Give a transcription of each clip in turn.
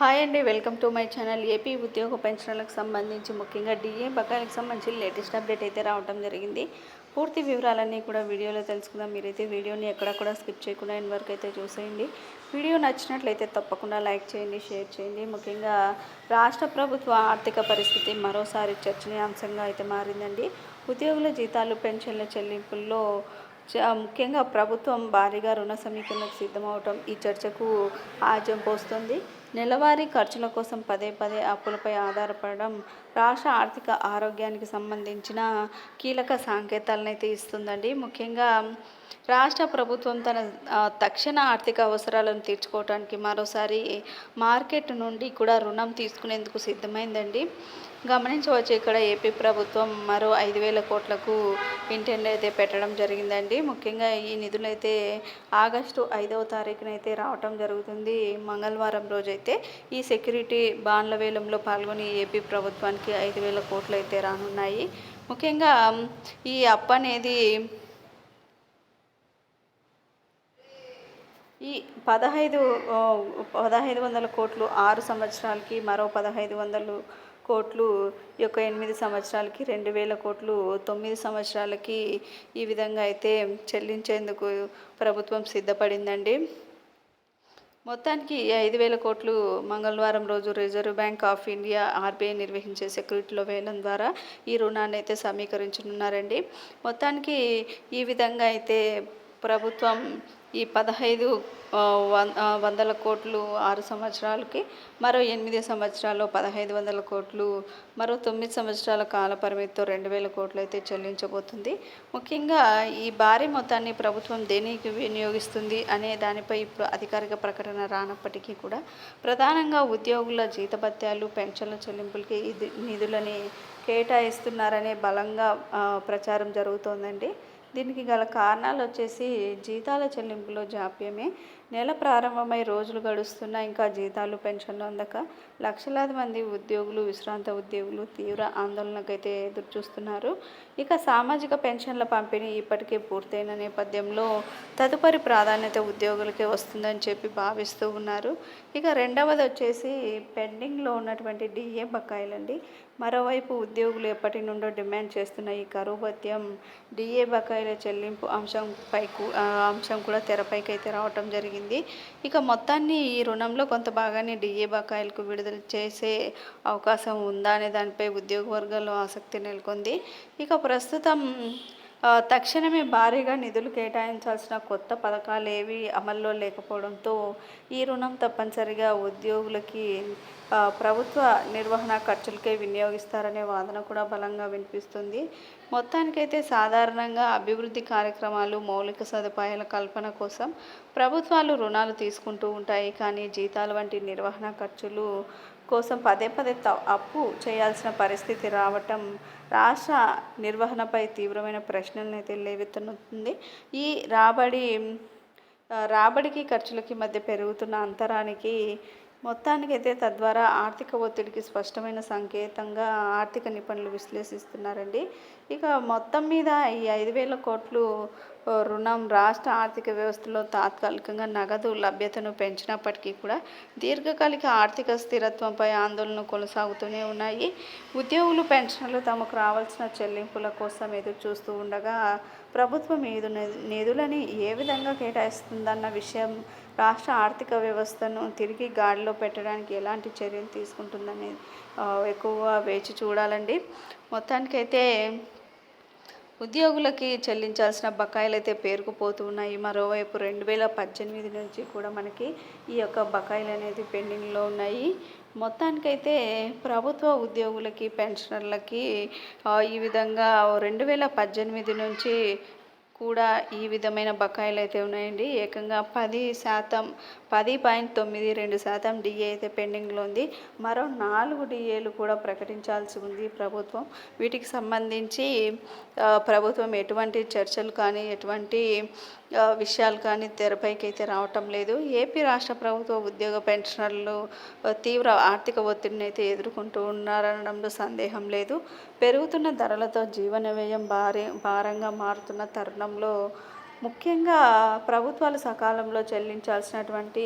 Hi అండి welcome to my channel. AP ఉద్యోగ పెన్షన్లకు సంబంధించి ముఖ్యంగా డిఏ బకాయిలకు సంబంధించి లేటెస్ట్ అప్డేట్ అయితే రావడం జరిగింది. పూర్తి వివరాలన్నీ కూడా వీడియోలో తెలుసుకుందాం. మీరైతే వీడియోని ఎక్కడ కూడా స్కిప్ చేయకుండా ఎన్ని వరకు అయితే చూసేయండి. వీడియో నచ్చినట్లయితే తప్పకుండా లైక్ చేయండి షేర్ చేయండి. ముఖ్యంగా రాష్ట్ర ప్రభుత్వ ఆర్థిక పరిస్థితి మరోసారి చర్చనీయాంశంగా అయితే మారిందండి. ఉద్యోగుల జీతాలు పెన్షన్ల చెల్లింపుల్లో చ- ముఖ్యంగా ప్రభుత్వం భారీగా రుణ సమీకరణకు సిద్ధమవటం ఈ చర్చకు ఆజ్యం పోస్తుంది. నెలవారీ ఖర్చుల కోసం పదే పదే అప్పులపై ఆధారపడడం రాష్ట్ర ఆర్థిక ఆరోగ్యానికి సంబంధించిన కీలక సంకేతాలను అయితే ఇస్తుందండి ముఖ్యంగా రాష్ట్ర ప్రభుత్వం తన తక్షణ ఆర్థిక అవసరాలను తీర్చుకోవడానికి మరోసారి మార్కెట్ నుండి కూడా రుణం తీసుకునేందుకు సిద్ధమైందండి. గమనించవచ్చు ఇక్కడ ఏపీ ప్రభుత్వం మరో ఐదు వేల కోట్లకు ఇంటెండ్ అయితే పెట్టడం జరిగిందండి. ముఖ్యంగా ఈ నిధులు అయితే ఆగస్టు ఐదవ తారీఖున అయితే రావటం జరుగుతుంది. మంగళవారం రోజైతే ఈ సెక్యూరిటీ బాండ్ల వేలంలో పాల్గొని ఏపీ ప్రభుత్వానికి ఐదు వేల కోట్లు అయితే రానున్నాయి. ముఖ్యంగా ఈ అప్ అనేది ఈ పదహైదు పదహైదు వందల కోట్లు ఆరు సంవత్సరాలకి మరో పదహైదు వందలు కోట్లు ఈ యొక్క ఎనిమిది సంవత్సరాలకి రెండు వేల కోట్లు తొమ్మిది సంవత్సరాలకి ఈ విధంగా అయితే చెల్లించేందుకు ప్రభుత్వం సిద్ధపడిందండి. మొత్తానికి ఈ ఐదు వేల కోట్లు మంగళవారం రోజు reserve bank of India RBI నిర్వహించే సెక్యూరిటీలో వేలం ద్వారా ఈ రుణాన్ని అయితే సమీకరించనున్నారండి. మొత్తానికి ఈ విధంగా అయితే ప్రభుత్వం ఈ పదహైదు వందల కోట్లు ఆరు సంవత్సరాలకి మరో ఎనిమిది సంవత్సరాలు పదహైదు వందల కోట్లు మరో తొమ్మిది సంవత్సరాల కాల పరిమితితో రెండు వేల కోట్లు అయితే చెల్లించబోతుంది. ముఖ్యంగా ఈ భారీ మొత్తాన్ని ప్రభుత్వం దేనికి వినియోగిస్తుంది అనే దానిపై ఇప్పుడు అధికారిక ప్రకటన రానప్పటికీ కూడా ప్రధానంగా ఉద్యోగుల జీతభత్యాలు పెన్షన్ల చెల్లింపులకి ఇది నిధులని కేటాయిస్తున్నారనే బలంగా ప్రచారం జరుగుతోందండి. దీనికి గల కారణాలు వచ్చేసి జీతాల చెల్లింపులో జాప్యమే. నెల ప్రారంభమై రోజులు గడుస్తున్నా ఇంకా జీతాలు పెన్షన్లు అందక లక్షలాది మంది ఉద్యోగులు విశ్రాంత ఉద్యోగులు తీవ్ర ఆందోళనకైతే ఎదురు చూస్తున్నారు ఇక సామాజిక పెన్షన్ల పంపిణీ ఇప్పటికే పూర్తయిన నేపథ్యంలో తదుపరి ప్రాధాన్యత ఉద్యోగులకే వస్తుందని చెప్పి భావిస్తూ ఉన్నారు. ఇక రెండవది వచ్చేసి పెండింగ్లో ఉన్నటువంటి డిఏ బకాయిలండి. మరోవైపు ఉద్యోగులు ఎప్పటి నుండో డిమాండ్ చేస్తున్న ఈ కరువు భత్యం డిఏ బకాయిల చెల్లింపు అంశంపై అంశం కూడా తెరపైకి అయితే రావటం జరిగింది. ఇక మొత్తాన్ని ఈ రుణంలో కొంత భాగాన్ని డిఏ బకాయిలకు విడుదల చేసే అవకాశం ఉందా అనే దానిపై ఉద్యోగ వర్గాల్లో ఆసక్తి నెలకొంది. ఇక ప్రస్తుతం తక్షణమే భారీగా నిధులు కేటాయించాల్సిన కొత్త పథకాలు ఏవి అమల్లో లేకపోవడంతో ఈ రుణం తప్పనిసరిగా ఉద్యోగులకి ప్రభుత్వ నిర్వహణ ఖర్చులకే వినియోగిస్తారనే వాదన కూడా బలంగా వినిపిస్తుంది. మొత్తానికైతే సాధారణంగా అభివృద్ధి కార్యక్రమాలు మౌలిక సదుపాయాల కల్పన కోసం ప్రభుత్వాలు రుణాలు తీసుకుంటూ ఉంటాయి. కానీ జీతాలు వంటి నిర్వహణ ఖర్చులు కోసం పదే పదే అప్పు చేయాల్సిన పరిస్థితి రావటం రాష్ట్ర నిర్వహణపై తీవ్రమైన ప్రశ్నలను అయితే లేవెత్తుతుంది ఈ రాబడి రాబడికి ఖర్చులకి మధ్య పెరుగుతున్న అంతరానికి మొత్తానికైతే తద్వారా ఆర్థిక ఒత్తిడికి స్పష్టమైన సంకేతంగా ఆర్థిక నిపుణులు విశ్లేషిస్తున్నారండి. ఇక మొత్తం మీద ఈ ఐదు వేల కోట్లు రుణం రాష్ట్ర ఆర్థిక వ్యవస్థలో తాత్కాలికంగా నగదు లభ్యతను పెంచినప్పటికీ కూడా దీర్ఘకాలిక ఆర్థిక స్థిరత్వంపై ఆందోళన కొనసాగుతూనే ఉన్నాయి. ఉద్యోగులు పెన్షన్లు తమకు రావాల్సిన చెల్లింపుల కోసం ఎదురు చూస్తూ ఉండగా ప్రభుత్వం నిధులని ఏ విధంగా కేటాయిస్తుందన్న విషయం రాష్ట్ర ఆర్థిక వ్యవస్థను తిరిగి గాడిలో పెట్టడానికి ఎలాంటి చర్యలు తీసుకుంటుందని ఎక్కువ ఎక్కువగా వేచి చూడాలండి. మొత్తానికైతే ఉద్యోగులకి చెల్లించాల్సిన బకాయిలు అయితే పేరుకుపోతూ ఉన్నాయి మరోవైపు రెండు వేల పద్దెనిమిది నుంచి కూడా మనకి ఈ యొక్క బకాయిలు అనేది పెండింగ్లో ఉన్నాయి. మొత్తానికైతే ప్రభుత్వ ఉద్యోగులకి పెన్షనర్లకి ఈ విధంగా రెండు వేల పద్దెనిమిది నుంచి కూడా ఈ విధమైన బకాయిలు అయితే ఉన్నాయండి. ఏకంగా పది శాతం పది పాయింట్ తొమ్మిది రెండు శాతం డిఏ అయితే పెండింగ్లో ఉంది. మరో నాలుగు డిఏలు కూడా ప్రకటించాల్సి ఉంది ప్రభుత్వం. వీటికి సంబంధించి ప్రభుత్వం ఎటువంటి చర్చలు కానీ ఎటువంటి విషయాలు కానీ తెరపైకి అయితే రావటం లేదు. ఏపీ రాష్ట్ర ప్రభుత్వ ఉద్యోగ పెన్షనర్లు తీవ్ర ఆర్థిక ఒత్తిడిని అయితే ఎదుర్కొంటూ ఉన్నారనడంలో సందేహం లేదు. పెరుగుతున్న ధరలతో జీవన వ్యయం భారీ భారంగా మారుతున్న తరుణం తరుణంలో ముఖ్యంగా ప్రభుత్వాలు సకాలంలో చెల్లించాల్సినటువంటి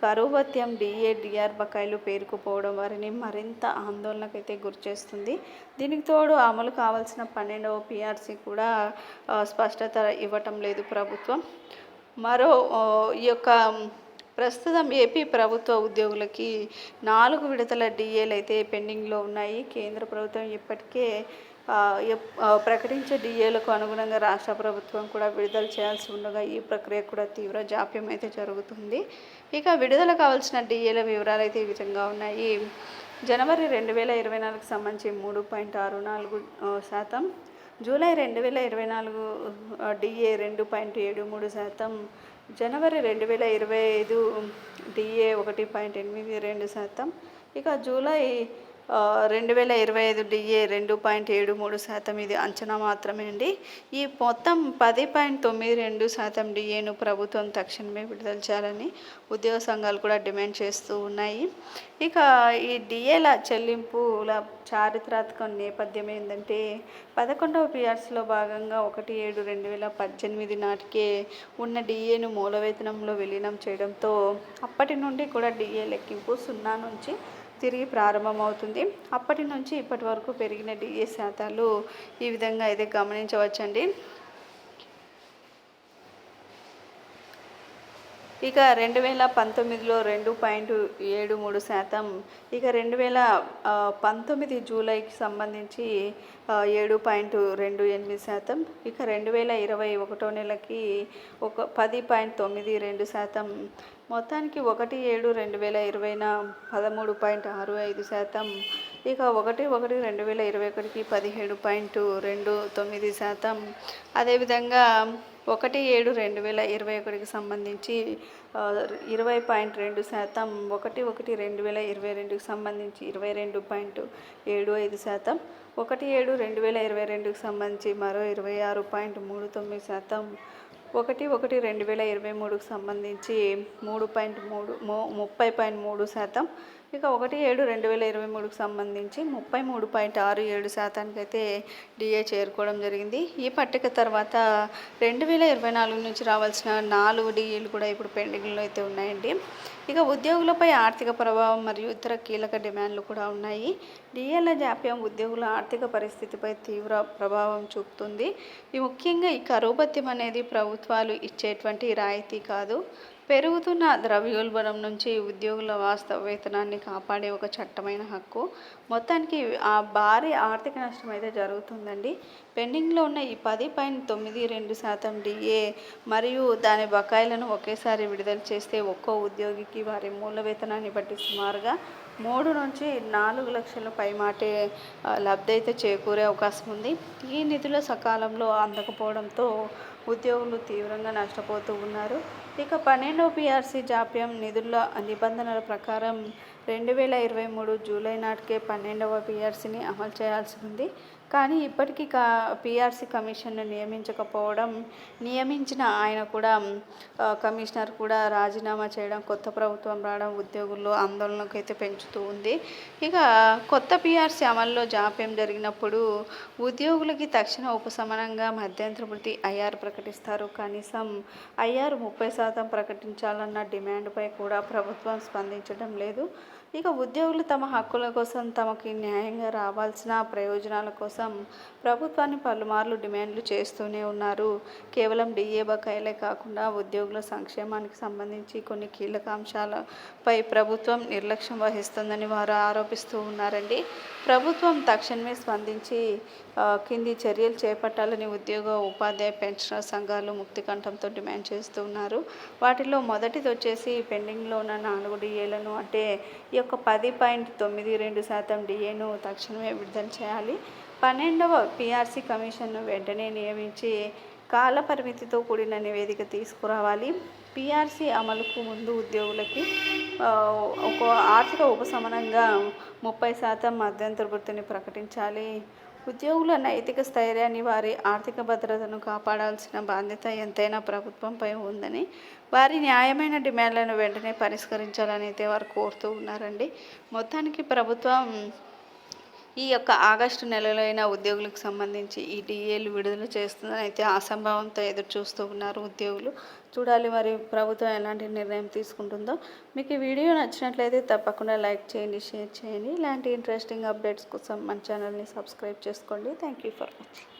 కరువు భత్యం డిఏ డిఆర్ బకాయిలు పేరుకుపోవడం వారిని మరింత ఆందోళనకైతే గురిచేస్తుంది దీనికి తోడు అమలు కావాల్సిన పన్నెండవ పిఆర్సీ కూడా స్పష్టత ఇవ్వటం లేదు ప్రభుత్వం. మరో ఈ యొక్క ప్రస్తుతం ఏపీ ప్రభుత్వ ఉద్యోగులకి నాలుగు విడతల డిఏలు అయితే పెండింగ్లో ఉన్నాయి. కేంద్ర ప్రభుత్వం ఇప్పటికే ప్రకటించే డిఏలకు అనుగుణంగా రాష్ట్ర ప్రభుత్వం కూడా విడుదల చేయాల్సి ఉండగా ఈ ప్రక్రియ కూడా తీవ్ర జాప్యం అయితే జరుగుతుంది. ఇక విడుదల కావాల్సిన డిఏల వివరాలు అయితే ఈ విధంగా ఉన్నాయి. జనవరి రెండు వేల ఇరవై నాలుగుకి సంబంధించి మూడు పాయింట్ ఆరు నాలుగు శాతం జూలై రెండు వేల ఇరవై నాలుగు డిఏ రెండు పాయింట్ ఏడు మూడు శాతం జనవరి రెండు వేల ఇరవై ఐదు డిఏ ఒకటి పాయింట్ ఎనిమిది రెండు శాతం ఇక జూలై రెండు వేల ఇరవై ఐదు డిఏ రెండు పాయింట్ ఏడు మూడు శాతం ఇది అంచనా మాత్రమే అండి. ఈ మొత్తం పది పాయింట్ తొమ్మిది రెండు శాతం డిఏను ప్రభుత్వం తక్షణమే విడుదల చేయాలని ఉద్యోగ సంఘాలు కూడా డిమాండ్ చేస్తూ ఉన్నాయి. ఇక ఈ డిఏల చెల్లింపుల చారిత్రాత్మక నేపథ్యం ఏంటంటే పదకొండవ పిఆర్సీలో భాగంగా ఒకటి ఏడు రెండు వేల పద్దెనిమిది నాటికే ఉన్న డిఏను మూల వేతనంలో విలీనం చేయడంతో అప్పటి నుండి కూడా డిఏ లెక్కింపు సున్నా నుంచి తిరిగి ప్రారంభమవుతుంది. అప్పటి నుంచి ఇప్పటి వరకు పెరిగిన డిఏ శాతాలు ఈ విధంగా అయితే గమనించవచ్చండి. ఇక రెండు వేల పంతొమ్మిదిలో రెండు పాయింట్ ఏడు మూడు శాతం ఇక రెండు వేల పంతొమ్మిది జూలైకి సంబంధించి ఏడు పాయింట్ రెండు ఎనిమిది శాతం ఇక రెండు వేల ఇరవై ఒకటో నెలకి ఒక పది పాయింట్ తొమ్మిది రెండు శాతం. మొత్తానికి ఒకటి ఏడు రెండు వేల ఇరవైన పదమూడు పాయింట్ ఆరు ఐదు శాతం ఇక ఒకటి ఒకటి రెండు వేల ఇరవై ఒకటికి పదిహేడు పాయింట్ రెండు తొమ్మిది శాతం. అదేవిధంగా ఒకటి ఏడు రెండు వేల ఇరవై ఒకటికి సంబంధించి ఇరవై పాయింట్ రెండు శాతం ఒకటి ఒకటి రెండు వేల ఇరవై రెండుకి సంబంధించి ఇరవై రెండు పాయింట్ ఏడు ఐదు శాతం ఒకటి ఏడు రెండు వేల ఇరవై రెండుకి సంబంధించి మరో ఇరవై ఆరు పాయింట్ మూడు తొమ్మిది శాతం ఒకటి ఒకటి రెండు వేల ఇరవై మూడుకు సంబంధించి మూడు పాయింట్ మూడు ముప్పై పాయింట్ మూడు శాతం ఇక ఒకటి ఏడు రెండు వేల ఇరవై మూడుకు సంబంధించి ముప్పై మూడు పాయింట్ ఆరు ఏడు శాతానికి అయితే డిఏ చేరుకోవడం జరిగింది. ఈ పట్టిక తర్వాత రెండు వేల ఇరవై నాలుగు నుంచి రావాల్సిన నాలుగు డిఏలు కూడా ఇప్పుడు పెండింగ్లో అయితే ఉన్నాయండి. ఇక ఉద్యోగులపై ఆర్థిక ప్రభావం మరియు ఇతర కీలక డిమాండ్లు కూడా ఉన్నాయి. డిఏల జాప్యం ఉద్యోగుల ఆర్థిక పరిస్థితిపై తీవ్ర ప్రభావం చూపుతుంది. ఈ ముఖ్యంగా ఈ కరువు అనేది ప్రభుత్వాలు ఇచ్చేటువంటి రాయితీ కాదు. పెరుగుతున్న ద్రవ్యోల్బణం నుంచి ఉద్యోగుల వాస్తవ వేతనాన్ని కాపాడే ఒక చట్టమైన హక్కు. మొత్తానికి ఆ భారీ ఆర్థిక నష్టం అయితే జరుగుతుందండి. పెండింగ్లో ఉన్న ఈ పది పాయింట్ తొమ్మిది రెండు శాతం డిఏ మరియు దాని బకాయిలను ఒకేసారి విడుదల చేస్తే ఒక్కో ఉద్యోగికి వారి మూల వేతనాన్ని బట్టి సుమారుగా మూడు నుంచి నాలుగు లక్షల పైమాటే లబ్ధి అయితే చేకూరే అవకాశం ఉంది. ఈ నిధుల సకాలంలో అందకపోవడంతో ఉద్యోగులు తీవ్రంగా నష్టపోతూ ఉన్నారు. ఇక పన్నెండవ పీఆర్సీ జాప్యం నిధుల నిబంధనల ప్రకారం రెండు వేల ఇరవై మూడు జూలై నాటికే పన్నెండవ పీఆర్సీని అమలు చేయాల్సి ఉంది. కానీ ఇప్పటికీ కా పిఆర్సీ కమిషన్ను నియమించకపోవడం నియమించిన ఆయన కూడా కమిషనర్ కూడా రాజీనామా చేయడం కొత్త ప్రభుత్వం రావడం ఉద్యోగుల్లో ఆందోళనకు అయితే పెంచుతూ ఉంది. ఇక కొత్త పిఆర్సీ అమల్లో జాప్యం జరిగినప్పుడు ఉద్యోగులకి తక్షణ ఉపశమనంగా మధ్యంతర వృత్తి ఐఆర్ ప్రకటిస్తారు. కనీసం ఐఆర్ ముప్పై శాతం ప్రకటించాలన్న డిమాండ్పై కూడా ప్రభుత్వం స్పందించడం లేదు. ఇక ఉద్యోగులు తమ హక్కుల కోసం తమకి న్యాయంగా రావాల్సిన ప్రయోజనాల కోసం ప్రభుత్వాన్ని పలుమార్లు డిమాండ్లు చేస్తూనే ఉన్నారు. కేవలం డిఏ బకాయిలే కాకుండా ఉద్యోగుల సంక్షేమానికి సంబంధించి కొన్ని కీలక అంశాలపై ప్రభుత్వం నిర్లక్ష్యం వహిస్తుందని వారు ఆరోపిస్తూ ఉన్నారండి. ప్రభుత్వం తక్షణమే స్పందించి కింది చర్యలు చేపట్టాలని ఉద్యోగ ఉపాధ్యాయ పెన్షనర్ సంఘాలు ముక్తి కంఠంతో డిమాండ్ చేస్తూ ఉన్నారు. వాటిలో మొదటిది వచ్చేసి పెండింగ్లో ఉన్న నాలుగు డిఏలను అంటే ఈ యొక్క పది పాయింట్ తొమ్మిది రెండు శాతం డిఏను తక్షణమే విడుదల చేయాలి. పన్నెండవ పిఆర్సీ కమిషన్ను వెంటనే నియమించి కాల పరిమితితో కూడిన నివేదిక తీసుకురావాలి. పిఆర్సీ అమలుకు ముందు ఉద్యోగులకి ఒక ఆర్థిక ఉపశమనంగా ముప్పై శాతం మధ్యంతర వృత్తిని ప్రకటించాలి. ఉద్యోగుల నైతిక స్థైర్యాన్ని వారి ఆర్థిక భద్రతను కాపాడాల్సిన బాధ్యత ఎంతైనా ప్రభుత్వంపై ఉందని వారి న్యాయమైన డిమాండ్లను వెంటనే పరిష్కరించాలని అయితే వారు కోరుతూ ఉన్నారండి. మొత్తానికి ప్రభుత్వం ఈ యొక్క ఆగస్టు నెలలో అయినా ఉద్యోగులకు సంబంధించి ఈ డిఏలు విడుదల చేస్తుందని అయితే అసంభవంతో ఎదురు చూస్తూ ఉన్నారు ఉద్యోగులు. చూడాలి మరి ప్రభుత్వం ఎలాంటి నిర్ణయం తీసుకుంటుందో. మీకు ఈ వీడియో నచ్చినట్లయితే తప్పకుండా లైక్ చేయండి షేర్ చేయండి. ఇలాంటి ఇంట్రెస్టింగ్ అప్డేట్స్ కోసం మన ఛానల్ని సబ్స్క్రైబ్ చేసుకోండి. Thank you for watching.